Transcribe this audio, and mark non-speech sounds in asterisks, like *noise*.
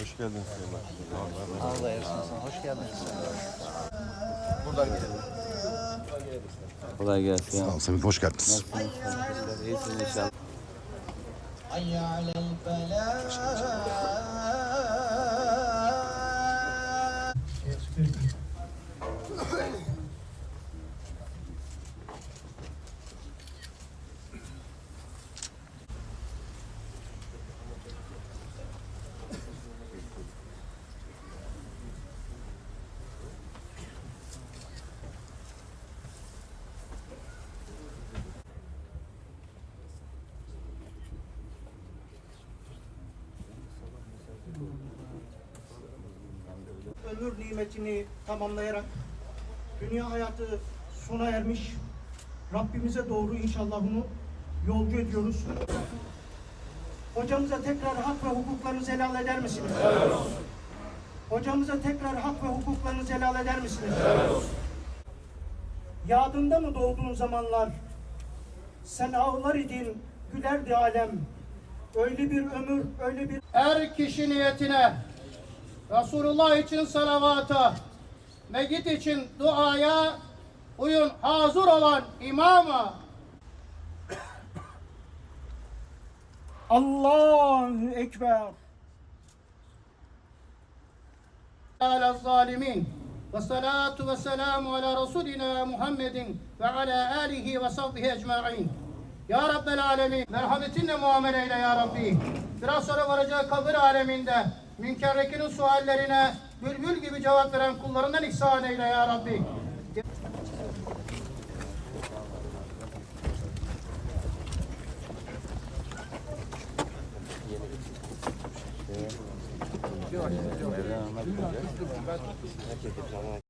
Hoş geldin Başkanım. Allah yaşasın. Hoş geldiniz. Kolay gelsin. Sağ olun Semih, hoş geldiniz. Nasılsınız? İyisiniz inşallah. Ömür nimetini tamamlayarak dünya hayatı sona ermiş. Rabbimize doğru inşallah bunu yolcu ediyoruz. Hocamıza tekrar hak ve hukuklarınızı helal eder misiniz? Hocamıza tekrar hak ve hukuklarınızı helal eder misiniz? Yadında mı doğduğun zamanlar? Sen ağlar idin, gülerdi alem. Öyle bir ömür, öyle bir... Er kişi niyetine Resulullah için salavata, Megit için duaya, uyun hazır olan imama. *coughs* Allahu Ekber. Ala zalimin. Ve salatu ve selamu ala Resulina Muhammedin ve ala Ya Rabbel Alemin, merhametinle muamele eyle Ya Rabbi. Biraz sonra varacağı kabir aleminde münkerrekinin suallerine bülbül gibi cevap veren kullarından ihsan eyle Ya Rabbi.